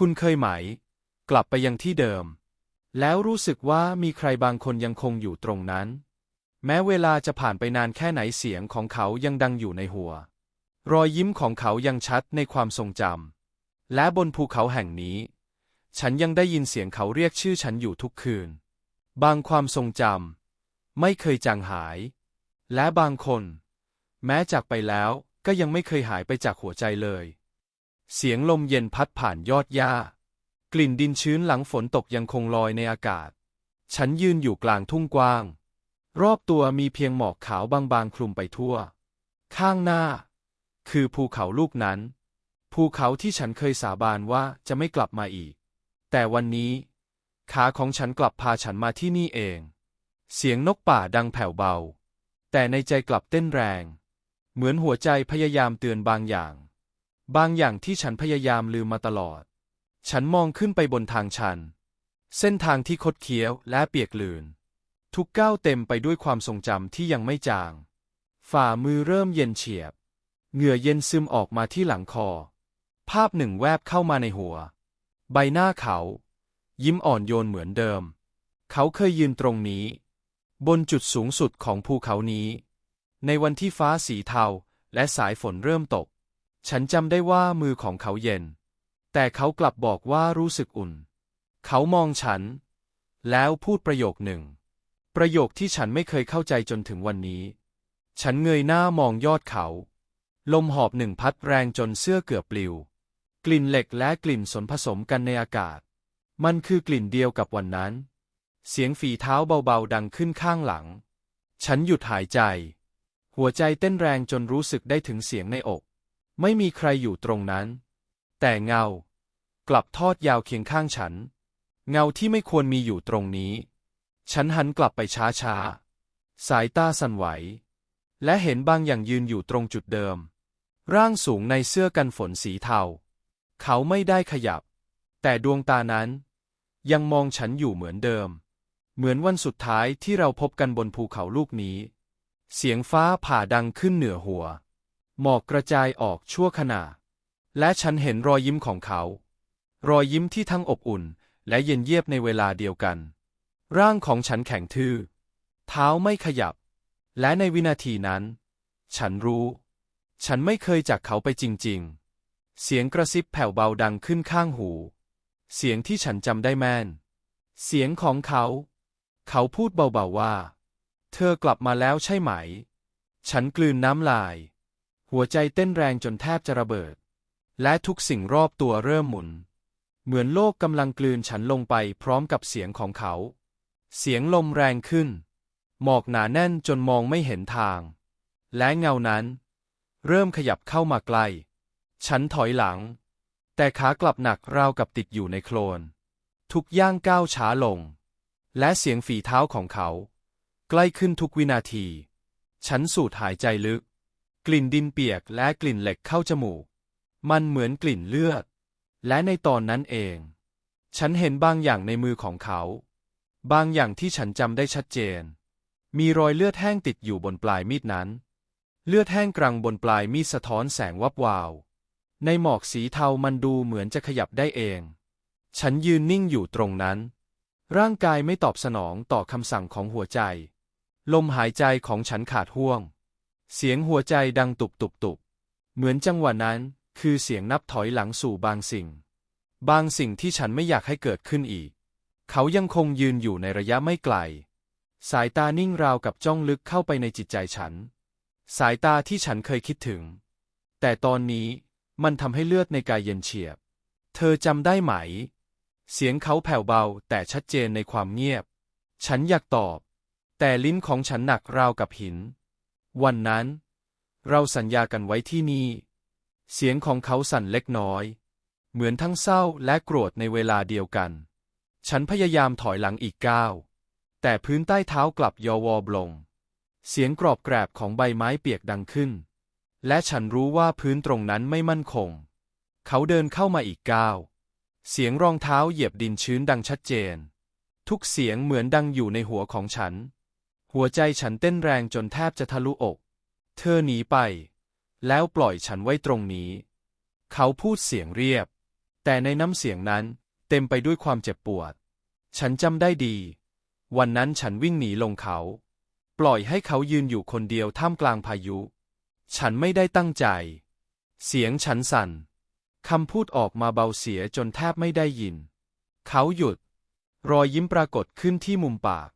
คุณเคยไหม กลับไปยังที่เดิม แล้วรู้สึกว่ามีใครบางคนยังคงอยู่ตรงนั้น แม้เวลาจะผ่านไปนานแค่ไหนเสียงของเขายังดังอยู่ในหัว รอยยิ้มของเขายังชัดในความทรงจำและบนภูเขาแห่งนี้ ฉันยังได้ยินเสียงเขาเรียกชื่อฉันอยู่ทุกคืน บางความทรงจำไม่เคยจางหาย และบางคน แม้จากไปแล้วก็ยังไม่เคยหายไปจากหัวใจเลย เสียงลมเย็นพัดผ่านยอดหญ้า กลิ่นดินชื้นหลังฝนตกยังคงลอยในอากาศ ฉันยืนอยู่กลางทุ่งกว้าง รอบตัวมีเพียงหมอกขาวบางๆคลุมไปทั่ว ข้างหน้า คือภูเขาลูกนั้น ภูเขาที่ฉันเคยสาบานว่าจะไม่กลับมาอีก แต่วันนี้ ขาของฉันกลับพาฉันมาที่นี่เอง เสียงนกป่าดังแผ่วเบา แต่ในใจกลับเต้นแรง เหมือนหัวใจพยายามเตือนบางอย่าง บางอย่างที่ฉันพยายามลืมมาตลอด ฉันมองขึ้นไปบนทางชัน เส้นทางที่คดเคี้ยวและเปียกลืน ทุกก้าวเต็มไปด้วยความทรงจำที่ยังไม่จาง ฝ่ามือเริ่มเย็นเฉียบ เหงื่อเย็นซึมออกมาที่หลังคอ ภาพหนึ่งแวบเข้ามาในหัว ใบหน้าเขา ยิ้มอ่อนโยนเหมือนเดิม เขาเคยยืนตรงนี้ บนจุดสูงสุดของภูเขานี้ ในวันที่ฟ้าสีเทาและสายฝนเริ่มตก ฉันจำได้ว่ามือของเขาเย็น แต่เขากลับบอกว่ารู้สึกอุ่น เขามองฉัน แล้วพูดประโยคหนึ่ง ประโยคที่ฉันไม่เคยเข้าใจจนถึงวันนี้ ฉันเงยหน้ามองยอดเขา ลมหอบหนึ่งพัดแรงจนเสื้อเกือบปลิว กลิ่นเหล็กและกลิ่นสนผสมกันในอากาศ มันคือกลิ่นเดียวกับวันนั้น เสียงฝีเท้าเบาๆดังขึ้นข้างหลัง ฉันหยุดหายใจ หัวใจเต้นแรงจนรู้สึกได้ถึงเสียงในอก ไม่มีใครอยู่ตรงนั้น แต่เงา กลับทอดยาวเคียงข้างฉัน เงาที่ไม่ควรมีอยู่ตรงนี้ ฉันหันกลับไปช้าๆสายตาสั่นไหว และเห็นบางอย่างยืนอยู่ตรงจุดเดิม ร่างสูงในเสื้อกันฝนสีเทา เขาไม่ได้ขยับ แต่ดวงตานั้น ยังมองฉันอยู่เหมือนเดิม เหมือนวันสุดท้ายที่เราพบกันบนภูเขาลูกนี้ เสียงฟ้าผ่าดังขึ้นเหนือหัว หมอกกระจายออกชั่วขณะ และฉันเห็นรอยยิ้มของเขา รอยยิ้มที่ทั้งอบอุ่น และเย็นเยียบในเวลาเดียวกัน ร่างของฉันแข็งทื่อ เท้าไม่ขยับ และในวินาทีนั้น ฉันรู้ ฉันไม่เคยจากเขาไปจริง ๆ เสียงกระซิบแผ่วเบาดังขึ้นข้างหู เสียงที่ฉันจำได้แม่น เสียงของเขา เขาพูดเบาๆว่า เธอกลับมาแล้วใช่ไหม ฉันกลืนน้ำลาย หัวใจเต้นแรงจนแทบจะระเบิด และทุกสิ่งรอบตัวเริ่มหมุน เหมือนโลกกำลังกลืนฉันลงไปพร้อมกับเสียงของเขา เสียงลมแรงขึ้น หมอกหนาแน่นจนมองไม่เห็นทาง และเงานั้น เริ่มขยับเข้ามาใกล้ ฉันถอยหลัง แต่ขากลับหนักราวกับติดอยู่ในโคลน ทุกย่างก้าวช้าลง และเสียงฝีเท้าของเขา ใกล้ขึ้นทุกวินาที ฉันสูดหายใจลึก กลิ่นดินเปียกและกลิ่นเหล็กเข้าจมูก มันเหมือนกลิ่นเลือด และในตอนนั้นเอง ฉันเห็นบางอย่างในมือของเขา บางอย่างที่ฉันจำได้ชัดเจน มีรอยเลือดแห้งติดอยู่บนปลายมีดนั้น เลือดแห้งกรังบนปลายมีดสะท้อนแสงวับวาว ในหมอกสีเทามันดูเหมือนจะขยับได้เอง ฉันยืนนิ่งอยู่ตรงนั้น ร่างกายไม่ตอบสนองต่อคำสั่งของหัวใจ ลมหายใจของฉันขาดห่วง เสียงหัวใจดังตุบตุบตุบเหมือนจังหวะนั้น คือเสียงนับถอยหลังสู่บางสิ่ง บางสิ่งที่ฉันไม่อยากให้เกิดขึ้นอีก เขายังคงยืนอยู่ในระยะไม่ไกล สายตานิ่งราวกับจ้องลึกเข้าไปในจิตใจฉัน สายตาที่ฉันเคยคิดถึง แต่ตอนนี้มันทำให้เลือดในกายเย็นเฉียบ เธอจำได้ไหม เสียงเขาแผ่วเบาแต่ชัดเจนในความเงียบ ฉันอยากตอบ แต่ลิ้นของฉันหนักราวกับหิน วันนั้น เราสัญญากันไว้ที่นี่ เสียงของเขาสั่นเล็กน้อย เหมือนทั้งเศร้าและโกรธในเวลาเดียวกัน ฉันพยายามถอยหลังอีกก้าว แต่พื้นใต้เท้ากลับยอวอบลง เสียงกรอบแกรบของใบไม้เปียกดังขึ้น และฉันรู้ว่าพื้นตรงนั้นไม่มั่นคง เขาเดินเข้ามาอีกก้าว เสียงรองเท้าเหยียบดินชื้นดังชัดเจน ทุกเสียงเหมือนดังอยู่ในหัวของฉัน หัวใจฉันเต้นแรงจนแทบจะทะลุอก เธอหนีไป แล้วปล่อยฉันไว้ตรงนี้ เขาพูดเสียงเรียบ แต่ในน้ำเสียงนั้นเต็มไปด้วยความเจ็บปวด ฉันจำได้ดี วันนั้นฉันวิ่งหนีลงเขา ปล่อยให้เขายืนอยู่คนเดียวท่ามกลางพายุ ฉันไม่ได้ตั้งใจ เสียงฉันสั่นคำพูดออกมาเบาเสียจนแทบไม่ได้ยิน เขาหยุด รอยยิ้มปรากฏขึ้นที่มุมปาก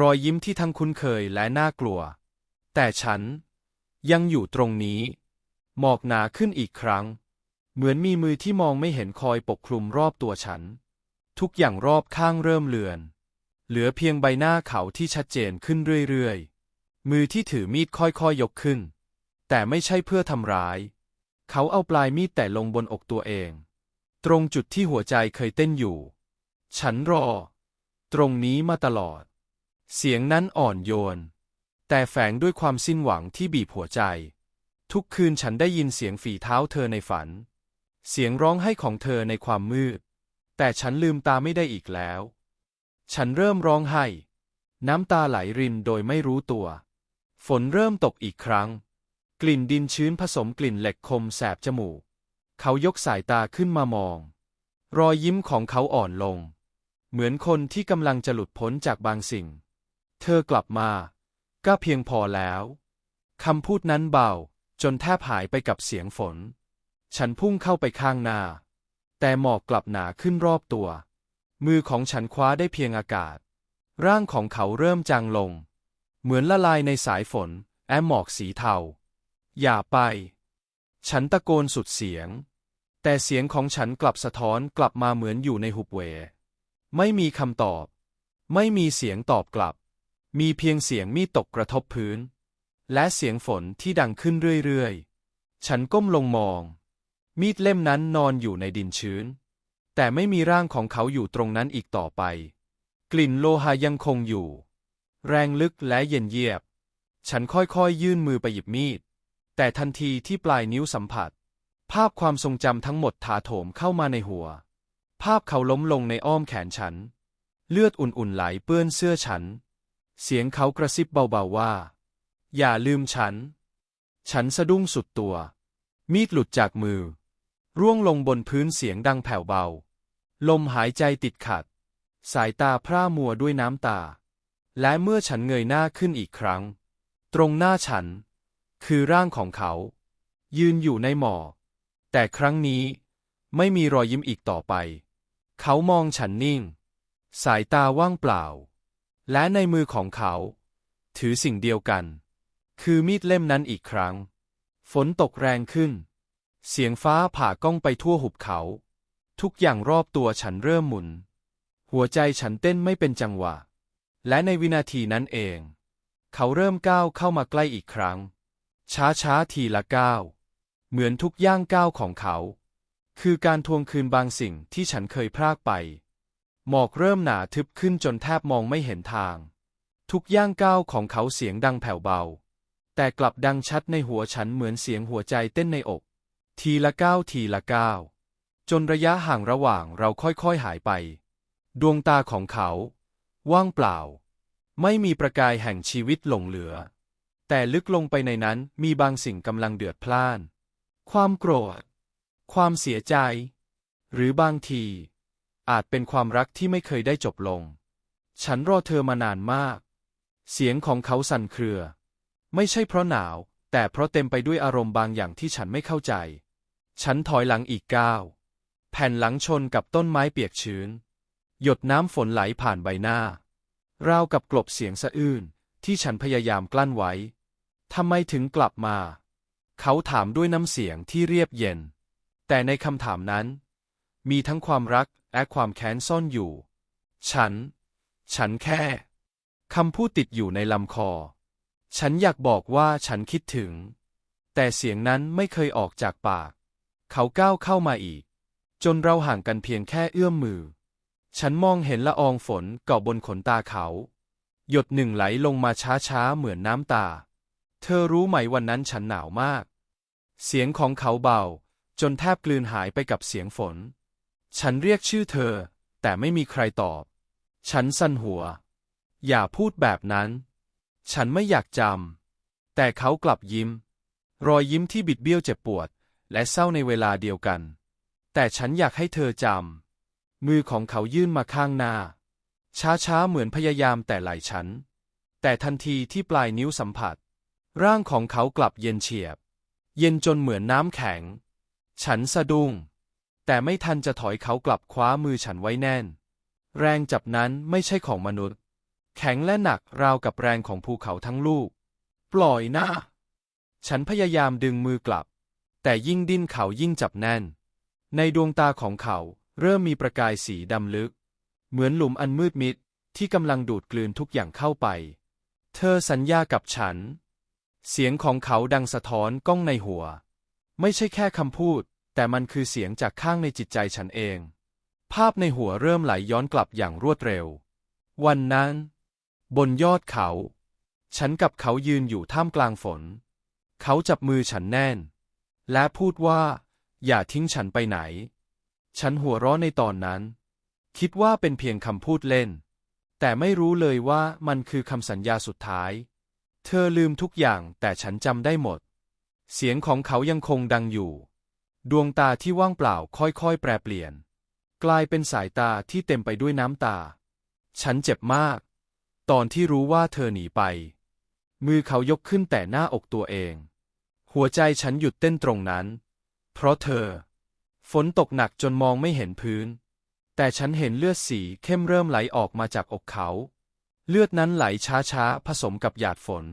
รอยยิ้มที่ทั้งคุ้นเคยและน่ากลัว แต่ฉันยังอยู่ตรงนี้ หมอกหนาขึ้นอีกครั้ง เหมือนมีมือที่มองไม่เห็นคอยปกคลุมรอบตัวฉัน ทุกอย่างรอบข้างเริ่มเลือน เหลือเพียงใบหน้าเขาที่ชัดเจนขึ้นเรื่อยๆ มือที่ถือมีดค่อยๆยยกขึ้น แต่ไม่ใช่เพื่อทำร้าย เขาเอาปลายมีดแต่ลงบนอกตัวเอง ตรงจุดที่หัวใจเคยเต้นอยู่ ฉันรอ ตรงนี้มาตลอด เสียงนั้นอ่อนโยน แต่แฝงด้วยความสิ้นหวังที่บีบหัวใจ ทุกคืนฉันได้ยินเสียงฝีเท้าเธอในฝัน เสียงร้องไห้ของเธอในความมืด แต่ฉันลืมตาไม่ได้อีกแล้ว ฉันเริ่มร้องไห้ น้ำตาไหลรินโดยไม่รู้ตัว ฝนเริ่มตกอีกครั้ง กลิ่นดินชื้นผสมกลิ่นเหล็กคมแสบจมูก เขายกสายตาขึ้นมามอง รอยยิ้มของเขาอ่อนลง เหมือนคนที่กำลังจะหลุดพ้นจากบางสิ่ง เธอกลับมา ก็เพียงพอแล้วคำพูดนั้นเบา จนแทบหายไปกับเสียงฝน ฉันพุ่งเข้าไปข้างหน้า แต่หมอกกลับหนาขึ้นรอบตัว มือของฉันคว้าได้เพียงอากาศ ร่างของเขาเริ่มจางลง เหมือนละลายในสายฝน แอมหมอกสีเทา อย่าไป ฉันตะโกนสุดเสียง แต่เสียงของฉันกลับสะท้อนกลับมาเหมือนอยู่ในหุบเหวไม่มีคำตอบ ไม่มีเสียงตอบกลับ มีเพียงเสียงมีดตกกระทบพื้น และเสียงฝนที่ดังขึ้นเรื่อยๆ ฉันก้มลงมอง มีดเล่มนั้นนอนอยู่ในดินชื้น แต่ไม่มีร่างของเขาอยู่ตรงนั้นอีกต่อไป กลิ่นโลหะยังคงอยู่ แรงลึกและเย็นเยียบ ฉันค่อยๆ ยื่นมือไปหยิบมีด แต่ทันทีที่ปลายนิ้วสัมผัส ภาพความทรงจำทั้งหมดถาโถมเข้ามาในหัว ภาพเขาล้มลงในอ้อมแขนฉัน เลือดอุ่นๆไหลเปื้อนเสื้อฉัน เสียงเขากระซิบเบาๆว่า อย่าลืมฉัน ฉันสะดุ้งสุดตัว มีดหลุดจากมือ ร่วงลงบนพื้นเสียงดังแผ่วเบา ลมหายใจติดขัด สายตาพร่ามัวด้วยน้ำตา และเมื่อฉันเงยหน้าขึ้นอีกครั้ง ตรงหน้าฉัน คือร่างของเขา ยืนอยู่ในหมอกแต่ครั้งนี้ไม่มีรอยยิ้มอีกต่อไป เขามองฉันนิ่ง สายตาว่างเปล่า และในมือของเขา ถือสิ่งเดียวกัน คือมีดเล่มนั้นอีกครั้ง ฝนตกแรงขึ้น เสียงฟ้าผ่าก้องไปทั่วหุบเขา ทุกอย่างรอบตัวฉันเริ่มหมุน หัวใจฉันเต้นไม่เป็นจังหวะ และในวินาทีนั้นเอง เขาเริ่มก้าวเข้ามาใกล้อีกครั้ง ช้าช้าๆทีละก้าวเหมือนทุกย่างก้าวของเขา คือการทวงคืนบางสิ่งที่ฉันเคยพรากไป หมอกเริ่มหนาทึบขึ้นจนแทบมองไม่เห็นทาง ทุกย่างก้าวของเขาเสียงดังแผ่วเบา แต่กลับดังชัดในหัวฉันเหมือนเสียงหัวใจเต้นในอก ทีละก้าวทีละก้าวจนระยะห่างระหว่างเราค่อยๆหายไป ดวงตาของเขา ว่างเปล่า ไม่มีประกายแห่งชีวิตหลงเหลือ แต่ลึกลงไปในนั้นมีบางสิ่งกำลังเดือดพล่าน ความโกรธ ความเสียใจ หรือบางที อาจเป็นความรักที่ไม่เคยได้จบลง ฉันรอเธอมานานมาก เสียงของเขาสั่นเครือ ไม่ใช่เพราะหนาว แต่เพราะเต็มไปด้วยอารมณ์บางอย่างที่ฉันไม่เข้าใจ ฉันถอยหลังอีกก้าว แผ่นหลังชนกับต้นไม้เปียกชื้น หยดน้ำฝนไหลผ่านใบหน้า ราวกับกลบเสียงสะอื้นที่ฉันพยายามกลั้นไว้ ทำไมถึงกลับมา เขาถามด้วยน้ำเสียงที่เรียบเย็น แต่ในคำถามนั้น มีทั้งความรัก และความแค้นซ่อนอยู่ ฉัน ฉันแค่คำพูดติดอยู่ในลำคอ ฉันอยากบอกว่าฉันคิดถึง แต่เสียงนั้นไม่เคยออกจากปาก เขาก้าวเข้ามาอีก จนเราห่างกันเพียงแค่เอื้อมมือ ฉันมองเห็นละอองฝนเกาะบนขนตาเขา หยดหนึ่งไหลลงมาช้าๆเหมือนน้ำตา เธอรู้ไหมวันนั้นฉันหนาวมาก เสียงของเขาเบา จนแทบกลืนหายไปกับเสียงฝน ฉันเรียกชื่อเธอ แต่ไม่มีใครตอบ ฉันสั่นหัว อย่าพูดแบบนั้น ฉันไม่อยากจำ แต่เขากลับยิ้ม รอยยิ้มที่บิดเบี้ยวเจ็บปวด และเศร้าในเวลาเดียวกัน แต่ฉันอยากให้เธอจำ มือของเขายื่นมาข้างหน้า ช้าๆ เหมือนพยายามแต่ไหลฉัน แต่ทันทีที่ปลายนิ้วสัมผัส ร่างของเขากลับเย็นเฉียบ เย็นจนเหมือนน้ำแข็ง ฉันสะดุ้ง แต่ไม่ทันจะถอยเขากลับคว้ามือฉันไว้แน่น แรงจับนั้นไม่ใช่ของมนุษย์ แข็งและหนักราวกับแรงของภูเขาทั้งลูก ปล่อยนะ ฉันพยายามดึงมือกลับ แต่ยิ่งดิ้นเขายิ่งจับแน่น ในดวงตาของเขาเริ่มมีประกายสีดำลึก เหมือนหลุมอันมืดมิดที่กำลังดูดกลืนทุกอย่างเข้าไป เธอสัญญากับฉัน เสียงของเขาดังสะท้อนก้องในหัว ไม่ใช่แค่คำพูด แต่มันคือเสียงจากข้างในจิตใจฉันเอง ภาพในหัวเริ่มไหลย้อนกลับอย่างรวดเร็ว วันนั้น บนยอดเขา ฉันกับเขายืนอยู่ท่ามกลางฝน เขาจับมือฉันแน่น และพูดว่า อย่าทิ้งฉันไปไหน ฉันหัวเราะในตอนนั้น คิดว่าเป็นเพียงคำพูดเล่น แต่ไม่รู้เลยว่ามันคือคำสัญญาสุดท้าย เธอลืมทุกอย่างแต่ฉันจำได้หมด เสียงของเขายังคงดังอยู่ ดวงตาที่ว่างเปล่าค่อยๆ แปรเปลี่ยน กลายเป็นสายตาที่เต็มไปด้วยน้ำตา ฉันเจ็บมาก ตอนที่รู้ว่าเธอหนีไป มือเขายกขึ้นแต่หน้าอกตัวเอง หัวใจฉันหยุดเต้นตรงนั้น เพราะเธอ ฝนตกหนักจนมองไม่เห็นพื้น แต่ฉันเห็นเลือดสีเข้มเริ่มไหลออกมาจากอกเขา เลือดนั้นไหลช้าๆ ผสมกับหยาดฝน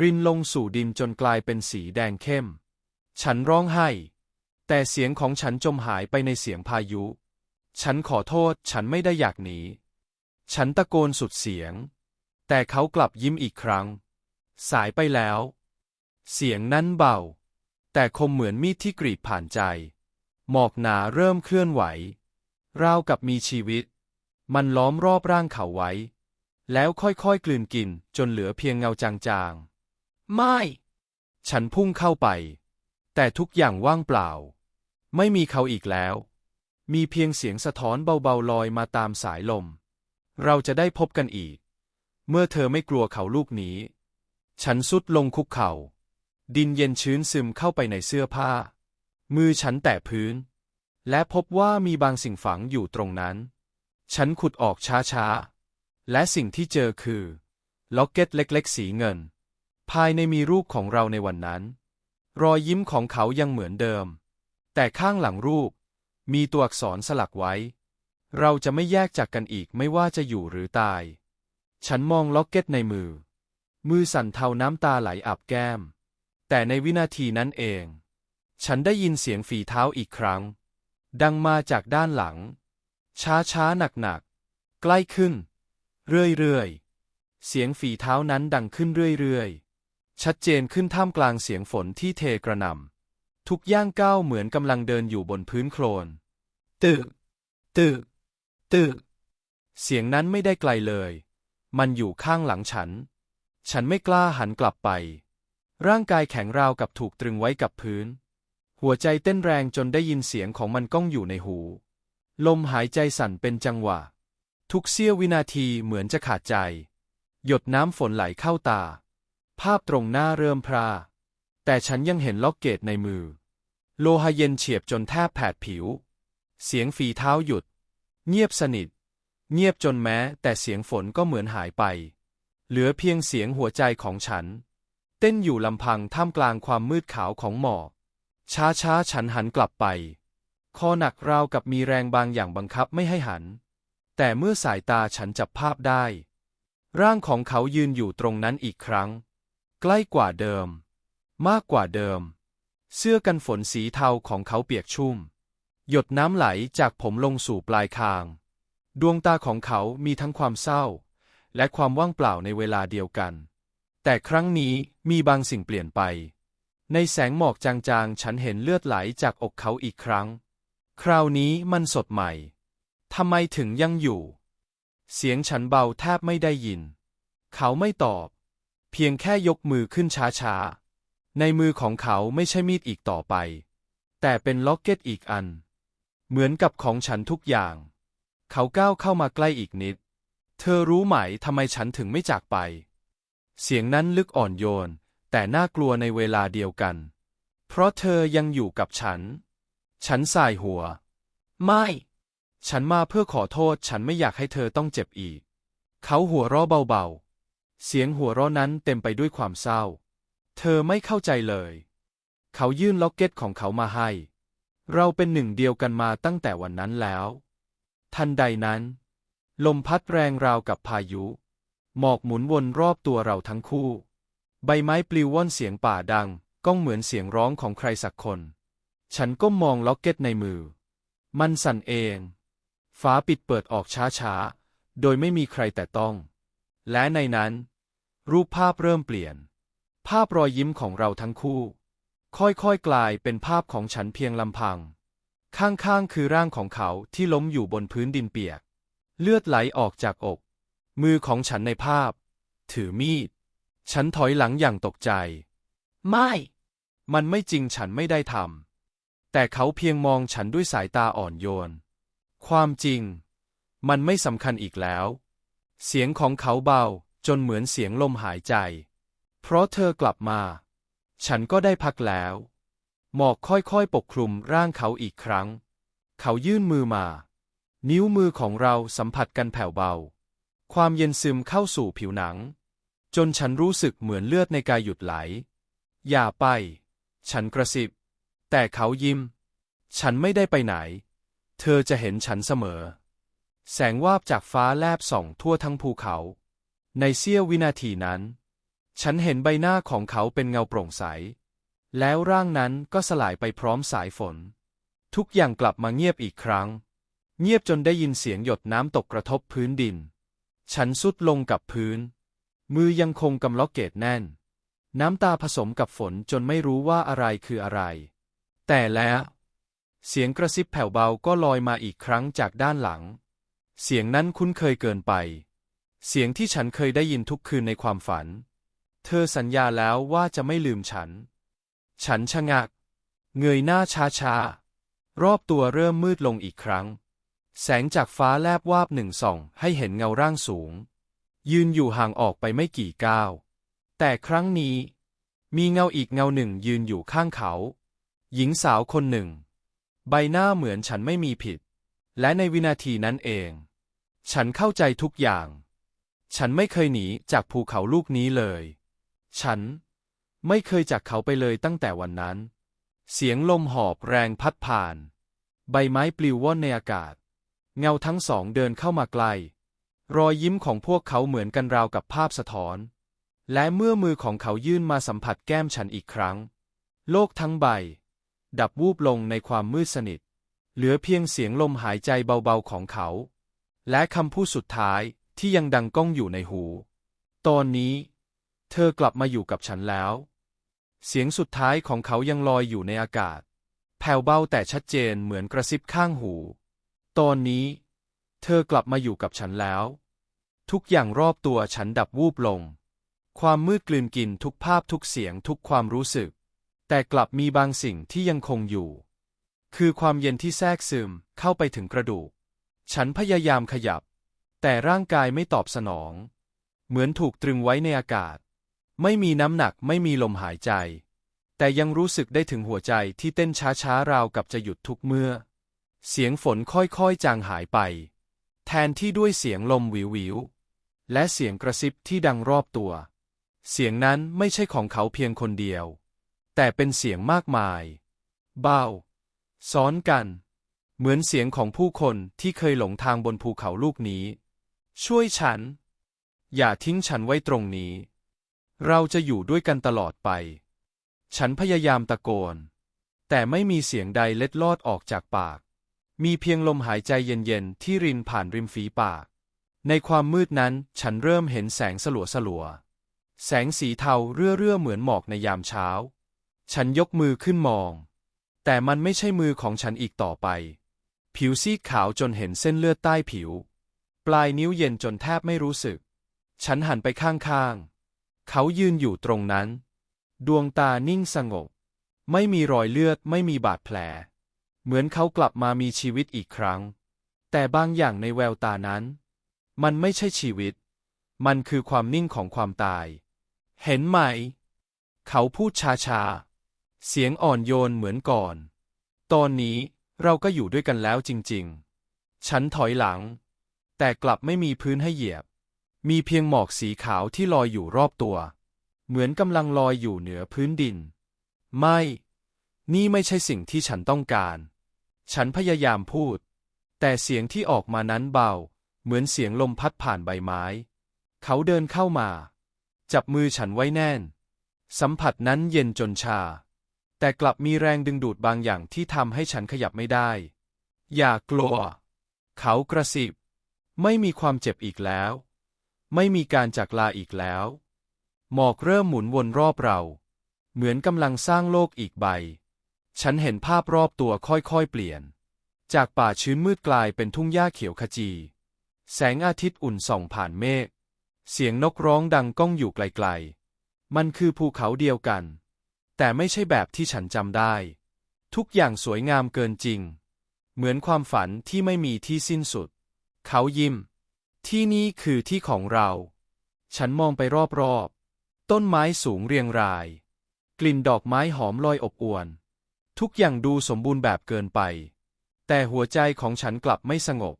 รินลงสู่ดินจนกลายเป็นสีแดงเข้ม ฉันร้องไห้ แต่เสียงของฉันจมหายไปในเสียงพายุ ฉันขอโทษฉันไม่ได้อยากหนี ฉันตะโกนสุดเสียง แต่เขากลับยิ้มอีกครั้ง สายไปแล้ว เสียงนั้นเบา แต่คมเหมือนมีดที่กรีดผ่านใจ หมอกหนาเริ่มเคลื่อนไหว ราวกับมีชีวิต มันล้อมรอบร่างเขาไว้ แล้วค่อยๆกลืนกินจนเหลือเพียงเงาจางๆ ไม่ ฉันพุ่งเข้าไป แต่ทุกอย่างว่างเปล่า ไม่มีเขาอีกแล้ว มีเพียงเสียงสะท้อนเบาๆลอยมาตามสายลม เราจะได้พบกันอีก เมื่อเธอไม่กลัวเขาลูกนี้ ฉันสุดลงคุกเขา่า ดินเย็นชื้นซึมเข้าไปในเสื้อผ้า มือฉันแตะพื้น และพบว่ามีบางสิ่งฝังอยู่ตรงนั้น ฉันขุดออกช้าๆ และสิ่งที่เจอคือ ล็อกเก็ตเล็กๆ สีเงิน ภายในมีรูปของเราในวันนั้น รอยยิ้มของเขายังเหมือนเดิม แต่ข้างหลังรูป มีตัวอักษรสลักไว้ เราจะไม่แยกจากกันอีกไม่ว่าจะอยู่หรือตาย ฉันมองล็อกเก็ตในมือ มือสั่นเทาน้ำตาไหลอาบแก้ม แต่ในวินาทีนั้นเอง ฉันได้ยินเสียงฝีเท้าอีกครั้ง ดังมาจากด้านหลัง ช้าช้าหนักหนักใกล้ขึ้น เรื่อยๆ เสียงฝีเท้านั้นดังขึ้นเรื่อยๆ ชัดเจนขึ้นท่ามกลางเสียงฝนที่เทกระหน่ำ ทุกย่างก้าวเหมือนกำลังเดินอยู่บนพื้นโคลน ตึก ตึก ตึก เสียงนั้นไม่ได้ไกลเลย มันอยู่ข้างหลังฉัน ฉันไม่กล้าหันกลับไป ร่างกายแข็งราวกับถูกตรึงไว้กับพื้น หัวใจเต้นแรงจนได้ยินเสียงของมันก้องอยู่ในหู ลมหายใจสั่นเป็นจังหวะ ทุกเสี้ยววินาทีเหมือนจะขาดใจ หยดน้ำฝนไหลเข้าตา ภาพตรงหน้าเริ่มพราแต่ฉันยังเห็นล็อกเกตในมือ โลหะเย็นเฉียบจนแทบแผดผิว เสียงฝีเท้าหยุด เงียบสนิท เงียบจนแม้แต่เสียงฝนก็เหมือนหายไป เหลือเพียงเสียงหัวใจของฉัน เต้นอยู่ลำพังท่ามกลางความมืดขาวของหมอกช้าช้าๆฉันหันกลับไป คอหนักราวกับมีแรงบางอย่างบังคับไม่ให้หัน แต่เมื่อสายตาฉันจับภาพได้ ร่างของเขายืนอยู่ตรงนั้นอีกครั้ง ใกล้กว่าเดิม มากกว่าเดิม เสื้อกันฝนสีเทาของเขาเปียกชุ่ม หยดน้ำไหลจากผมลงสู่ปลายคาง ดวงตาของเขามีทั้งความเศร้า และความว่างเปล่าในเวลาเดียวกัน แต่ครั้งนี้มีบางสิ่งเปลี่ยนไป ในแสงหมอกจางๆ ฉันเห็นเลือดไหลจากอกเขาอีกครั้ง คราวนี้มันสดใหม่ทำไมถึงยังอยู่ เสียงฉันเบาแทบไม่ได้ยิน เขาไม่ตอบ เพียงแค่ยกมือขึ้นช้าๆ ในมือของเขาไม่ใช่มีดอีกต่อไป แต่เป็นล็อกเก็ตอีกอัน เหมือนกับของฉันทุกอย่าง เขาก้าวเข้ามาใกล้อีกนิด เธอรู้ไหมทำไมฉันถึงไม่จากไป เสียงนั้นลึกอ่อนโยน แต่น่ากลัวในเวลาเดียวกัน เพราะเธอยังอยู่กับฉัน ฉันสายหัว ไม่ ฉันมาเพื่อขอโทษ ฉันไม่อยากให้เธอต้องเจ็บอีก เขาหัวเราะเบาๆ เสียงหัวเราะนั้นเต็มไปด้วยความเศร้า เธอไม่เข้าใจเลย เขายื่นล็อกเก็ตของเขามาให้ เราเป็นหนึ่งเดียวกันมาตั้งแต่วันนั้นแล้ว ทันใดนั้น ลมพัดแรงราวกับพายุ หมอกหมุนวนรอบตัวเราทั้งคู่ ใบไม้ปลิวว่อนเสียงป่าดัง ก้องเหมือนเสียงร้องของใครสักคน ฉันก้มมองล็อกเก็ตในมือ มันสั่นเองฝาปิดเปิดออกช้าๆ โดยไม่มีใครแต่ต้อง และในนั้น รูปภาพเริ่มเปลี่ยน ภาพรอยยิ้มของเราทั้งคู่ ค่อยๆกลายเป็นภาพของฉันเพียงลำพัง ข้างๆคือร่างของเขาที่ล้มอยู่บนพื้นดินเปียก เลือดไหลออกจากอก มือของฉันในภาพ ถือมีด ฉันถอยหลังอย่างตกใจ ไม่ มันไม่จริงฉันไม่ได้ทำแต่เขาเพียงมองฉันด้วยสายตาอ่อนโยน ความจริง มันไม่สำคัญอีกแล้ว เสียงของเขาเบาจนเหมือนเสียงลมหายใจ เพราะเธอกลับมา ฉันก็ได้พักแล้ว หมอกค่อยๆปกคลุมร่างเขาอีกครั้ง เขายื่นมือมา นิ้วมือของเราสัมผัสกันแผ่วเบา ความเย็นซึมเข้าสู่ผิวหนัง จนฉันรู้สึกเหมือนเลือดในกายหยุดไหล อย่าไป ฉันกระซิบ แต่เขายิ้ม ฉันไม่ได้ไปไหน เธอจะเห็นฉันเสมอ แสงวาบจากฟ้าแลบส่องทั่วทั้งภูเขา ในเสี้ยววินาทีนั้น ฉันเห็นใบหน้าของเขาเป็นเงาโปร่งใส แล้วร่างนั้นก็สลายไปพร้อมสายฝน ทุกอย่างกลับมาเงียบอีกครั้ง เงียบจนได้ยินเสียงหยดน้ำตกกระทบพื้นดิน ฉันสุดลงกับพื้น มือยังคงกำล็อกเกตแน่น น้ำตาผสมกับฝนจนไม่รู้ว่าอะไรคืออะไร แต่แล้ว เสียงกระซิบแผ่วเบาก็ลอยมาอีกครั้งจากด้านหลัง เสียงนั้นคุ้นเคยเกินไป เสียงที่ฉันเคยได้ยินทุกคืนในความฝัน เธอสัญญาแล้วว่าจะไม่ลืมฉัน ฉันชะงัก เงยหน้าช้าๆ รอบตัวเริ่มมืดลงอีกครั้ง แสงจากฟ้าแลบวาบหนึ่งส่อง ให้เห็นเงาร่างสูง ยืนอยู่ห่างออกไปไม่กี่ก้าว แต่ครั้งนี้ มีเงาอีกเงาหนึ่งยืนอยู่ข้างเขา หญิงสาวคนหนึ่ง ใบหน้าเหมือนฉันไม่มีผิด และในวินาทีนั้นเอง ฉันเข้าใจทุกอย่าง ฉันไม่เคยหนีจากภูเขาลูกนี้เลย ฉันไม่เคยจากเขาไปเลยตั้งแต่วันนั้น เสียงลมหอบแรงพัดผ่าน ใบไม้ปลิวว่อนในอากาศ เงาทั้งสองเดินเข้ามาใกล้รอยยิ้มของพวกเขาเหมือนกันราวกับภาพสะท้อน และเมื่อมือของเขายื่นมาสัมผัสแก้มฉันอีกครั้ง โลกทั้งใบ ดับวูบลงในความมืดสนิท เหลือเพียงเสียงลมหายใจเบาๆของเขา และคำพูดสุดท้ายที่ยังดังก้องอยู่ในหู ตอนนี้ เธอกลับมาอยู่กับฉันแล้ว เสียงสุดท้ายของเขายังลอยอยู่ในอากาศ แผ่วเบาแต่ชัดเจนเหมือนกระซิบข้างหู ตอนนี้ เธอกลับมาอยู่กับฉันแล้ว ทุกอย่างรอบตัวฉันดับวูบลง ความมืดกลืนกินทุกภาพทุกเสียงทุกความรู้สึก แต่กลับมีบางสิ่งที่ยังคงอยู่ คือความเย็นที่แทรกซึมเข้าไปถึงกระดูก ฉันพยายามขยับ แต่ร่างกายไม่ตอบสนอง เหมือนถูกตรึงไว้ในอากาศ ไม่มีน้ำหนักไม่มีลมหายใจ แต่ยังรู้สึกได้ถึงหัวใจที่เต้นช้าๆราวกับจะหยุดทุกเมื่อ เสียงฝนค่อยๆจางหายไป แทนที่ด้วยเสียงลมวิววิวและเสียงกระซิบที่ดังรอบตัว เสียงนั้นไม่ใช่ของเขาเพียงคนเดียว แต่เป็นเสียงมากมาย เบาซ้อนกัน เหมือนเสียงของผู้คนที่เคยหลงทางบนภูเขาลูกนี้ ช่วยฉัน อย่าทิ้งฉันไว้ตรงนี้ เราจะอยู่ด้วยกันตลอดไป ฉันพยายามตะโกน แต่ไม่มีเสียงใดเล็ดลอดออกจากปาก มีเพียงลมหายใจเย็นๆ ที่รินผ่านริมฝีปาก ในความมืดนั้นฉันเริ่มเห็นแสงสลัวสลัวๆแสงสีเทาเรื่อๆ เหมือนหมอกในยามเช้า ฉันยกมือขึ้นมอง แต่มันไม่ใช่มือของฉันอีกต่อไป ผิวซีดขาวจนเห็นเส้นเลือดใต้ผิว ปลายนิ้วเย็นจนแทบไม่รู้สึก ฉันหันไปข้างๆ เขายืนอยู่ตรงนั้น ดวงตานิ่งสงบ ไม่มีรอยเลือดไม่มีบาดแผล เหมือนเขากลับมามีชีวิตอีกครั้ง แต่บางอย่างในแววตานั้น มันไม่ใช่ชีวิต มันคือความนิ่งของความตาย เห็นไหม เขาพูดช้าๆ เสียงอ่อนโยนเหมือนก่อน ตอนนี้เราก็อยู่ด้วยกันแล้วจริงๆ ฉันถอยหลัง แต่กลับไม่มีพื้นให้เหยียบ มีเพียงหมอกสีขาวที่ลอยอยู่รอบตัว เหมือนกำลังลอยอยู่เหนือพื้นดิน ไม่ นี่ไม่ใช่สิ่งที่ฉันต้องการ ฉันพยายามพูด แต่เสียงที่ออกมานั้นเบา เหมือนเสียงลมพัดผ่านใบไม้ เขาเดินเข้ามา จับมือฉันไว้แน่น สัมผัสนั้นเย็นจนชา แต่กลับมีแรงดึงดูดบางอย่างที่ทำให้ฉันขยับไม่ได้ อย่ากลัว เขากระซิบ ไม่มีความเจ็บอีกแล้ว ไม่มีการจากลาอีกแล้ว หมอกเริ่มหมุนวนรอบเรา เหมือนกำลังสร้างโลกอีกใบ ฉันเห็นภาพรอบตัวค่อยๆเปลี่ยน จากป่าชื้นมืดกลายเป็นทุ่งหญ้าเขียวขจี แสงอาทิตย์อุ่นส่องผ่านเมฆ เสียงนกร้องดังก้องอยู่ไกลๆ มันคือภูเขาเดียวกัน แต่ไม่ใช่แบบที่ฉันจำได้ ทุกอย่างสวยงามเกินจริง เหมือนความฝันที่ไม่มีที่สิ้นสุด เขายิ้ม ที่นี่คือที่ของเรา ฉันมองไปรอบๆ ต้นไม้สูงเรียงราย กลิ่นดอกไม้หอมลอยอบอวนทุกอย่างดูสมบูรณ์แบบเกินไป แต่หัวใจของฉันกลับไม่สงบ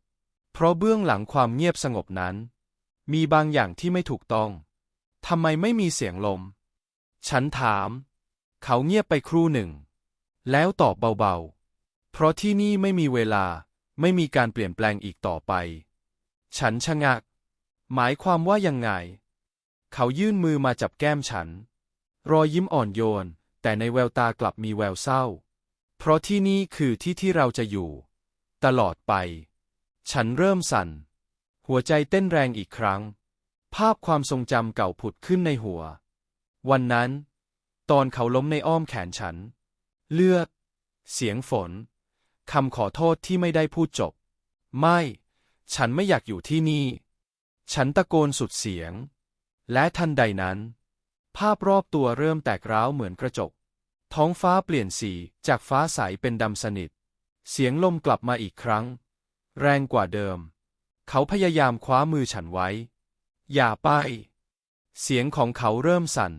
เพราะเบื้องหลังความเงียบสงบนั้น มีบางอย่างที่ไม่ถูกต้อง ทำไมไม่มีเสียงลม ฉันถาม เขาเงียบไปครู่หนึ่ง แล้วตอบเบาๆ เพราะที่นี่ไม่มีเวลา ไม่มีการเปลี่ยนแปลงอีกต่อไป ฉันชะงัก หมายความว่ายังไง เขายื่นมือมาจับแก้มฉัน รอยยิ้มอ่อนโยน แต่ในแววตากลับมีแววเศร้า เพราะที่นี่คือที่ที่เราจะอยู่ ตลอดไป ฉันเริ่มสั่น หัวใจเต้นแรงอีกครั้ง ภาพความทรงจำเก่าผุดขึ้นในหัว วันนั้น ตอนเขาล้มในอ้อมแขนฉัน เลือด เสียงฝนคำขอโทษที่ไม่ได้พูดจบ ไม่ ฉันไม่อยากอยู่ที่นี่ ฉันตะโกนสุดเสียง และทันใดนั้น ภาพรอบตัวเริ่มแตกร้าวเหมือนกระจก ท้องฟ้าเปลี่ยนสีจากฟ้าใสเป็นดำสนิท เสียงลมกลับมาอีกครั้ง แรงกว่าเดิม เขาพยายามคว้ามือฉันไว้ อย่าไป เสียงของเขาเริ่มสั่น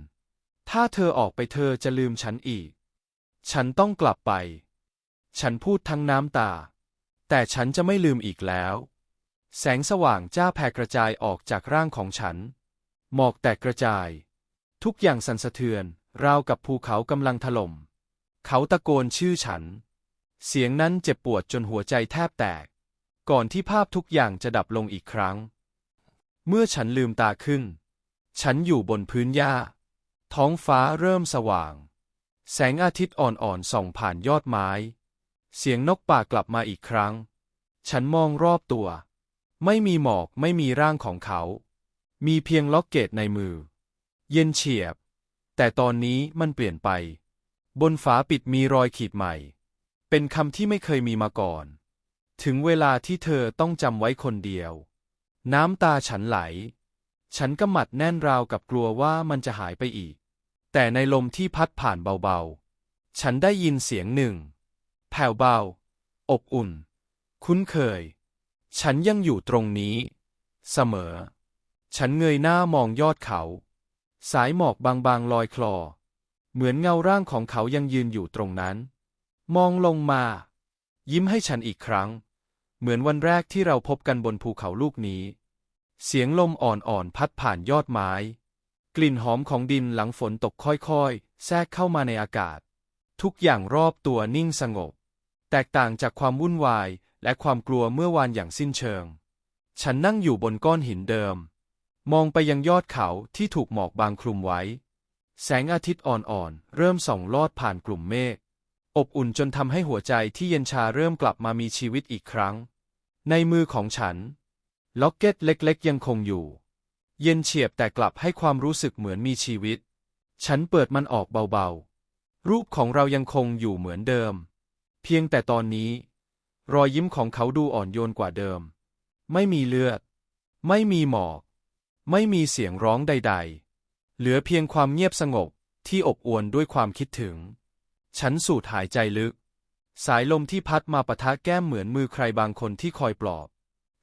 ถ้าเธอออกไปเธอจะลืมฉันอีก ฉันต้องกลับไป ฉันพูดทั้งน้ำตา แต่ฉันจะไม่ลืมอีกแล้ว แสงสว่างจ้าแผ่กระจายออกจากร่างของฉัน หมอกแตกกระจาย ทุกอย่างสั่นสะเทือน ราวกับภูเขากำลังถล่ม เขาตะโกนชื่อฉัน เสียงนั้นเจ็บปวดจนหัวใจแทบแตก ก่อนที่ภาพทุกอย่างจะดับลงอีกครั้ง เมื่อฉันลืมตาขึ้น ฉันอยู่บนพื้นหญ้า ท้องฟ้าเริ่มสว่าง แสงอาทิตย์อ่อนๆส่องผ่านยอดไม้ เสียงนกป่ากลับมาอีกครั้ง ฉันมองรอบตัว ไม่มีหมอกไม่มีร่างของเขา มีเพียงล็อกเกตในมือ เย็นเฉียบ แต่ตอนนี้มันเปลี่ยนไป บนฝาปิดมีรอยขีดใหม่ เป็นคำที่ไม่เคยมีมาก่อน ถึงเวลาที่เธอต้องจำไว้คนเดียว น้ำตาฉันไหล ฉันกำมัดแน่นราวกับกลัวว่ามันจะหายไปอีก แต่ในลมที่พัดผ่านเบาๆ ฉันได้ยินเสียงหนึ่ง แผ่วเบา อบอุ่น คุ้นเคย ฉันยังอยู่ตรงนี้ เสมอ ฉันเงยหน้ามองยอดเขา สายหมอกบางๆลอยคลอ เหมือนเงาร่างของเขายังยืนอยู่ตรงนั้น มองลงมา ยิ้มให้ฉันอีกครั้ง เหมือนวันแรกที่เราพบกันบนภูเขาลูกนี้ เสียงลมอ่อนๆพัดผ่านยอดไม้ กลิ่นหอมของดินหลังฝนตกค่อยๆ แทรกเข้ามาในอากาศ ทุกอย่างรอบตัวนิ่งสงบ แตกต่างจากความวุ่นวาย และความกลัวเมื่อวานอย่างสิ้นเชิง ฉันนั่งอยู่บนก้อนหินเดิม มองไปยังยอดเขาที่ถูกหมอกบางคลุมไว้ แสงอาทิตย์อ่อนๆ เริ่มส่องลอดผ่านกลุ่มเมฆ อบอุ่นจนทำให้หัวใจที่เย็นชาเริ่มกลับมามีชีวิตอีกครั้ง ในมือของฉัน ล็อกเก็ตเล็กๆ ยังคงอยู่ เย็นเฉียบแต่กลับให้ความรู้สึกเหมือนมีชีวิต ฉันเปิดมันออกเบาๆ รูปของเรายังคงอยู่เหมือนเดิม เพียงแต่ตอนนี้ รอยยิ้มของเขาดูอ่อนโยนกว่าเดิม ไม่มีเลือด ไม่มีหมอก ไม่มีเสียงร้องใด ๆ เหลือเพียงความเงียบสงบที่อบอวลด้วยความคิดถึง ฉันสูดหายใจลึก สายลมที่พัดมาปะทะแก้มเหมือนมือใครบางคนที่คอยปลอบ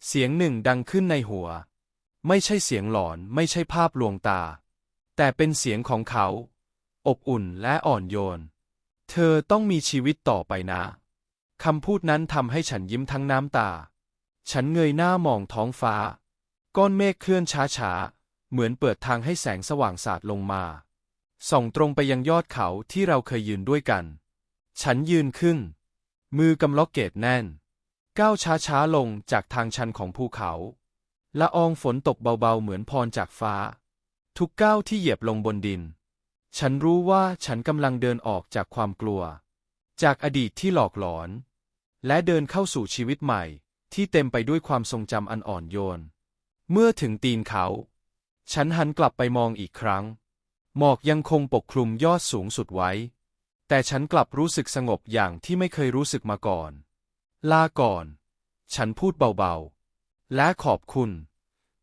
เสียงหนึ่งดังขึ้นในหัว ไม่ใช่เสียงหลอนไม่ใช่ภาพลวงตา แต่เป็นเสียงของเขา อบอุ่นและอ่อนโยน เธอต้องมีชีวิตต่อไปนะ คำพูดนั้นทำให้ฉันยิ้มทั้งน้ำตา ฉันเงยหน้ามองท้องฟ้า ก้อนเมฆเคลื่อนช้าๆ เหมือนเปิดทางให้แสงสว่างสาดลงมา ส่องตรงไปยังยอดเขาที่เราเคยยืนด้วยกัน ฉันยืนขึ้น มือกำล็อกเกตแน่น ก้าวช้าๆลงจากทางชันของภูเขา ละอองฝนตกเบาๆเหมือนพรจากฟ้า ทุกก้าวที่เหยียบลงบนดิน ฉันรู้ว่าฉันกำลังเดินออกจากความกลัว จากอดีตที่หลอกหลอน และเดินเข้าสู่ชีวิตใหม่ ที่เต็มไปด้วยความทรงจำอันอ่อนโยน เมื่อถึงตีนเขา ฉันหันกลับไปมองอีกครั้ง หมอกยังคงปกคลุมยอดสูงสุดไว้ แต่ฉันกลับรู้สึกสงบอย่างที่ไม่เคยรู้สึกมาก่อน ลาก่อน ฉันพูดเบาๆ และขอบคุณ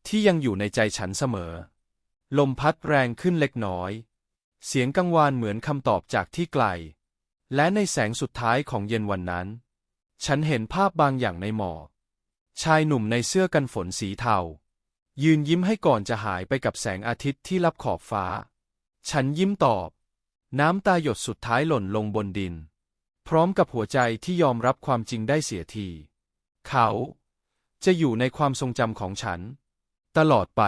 ที่ยังอยู่ในใจฉันเสมอ ลมพัดแรงขึ้นเล็กน้อย เสียงกังวานเหมือนคำตอบจากที่ไกล และในแสงสุดท้ายของเย็นวันนั้น ฉันเห็นภาพบางอย่างในหมอกชายหนุ่มในเสื้อกันฝนสีเทา ยืนยิ้มให้ก่อนจะหายไปกับแสงอาทิตย์ที่ลับขอบฟ้า ฉันยิ้มตอบ น้ำตาหยดสุดท้ายหล่นลงบนดิน พร้อมกับหัวใจที่ยอมรับความจริงได้เสียที เขา จะอยู่ในความทรงจำของฉัน ตลอดไป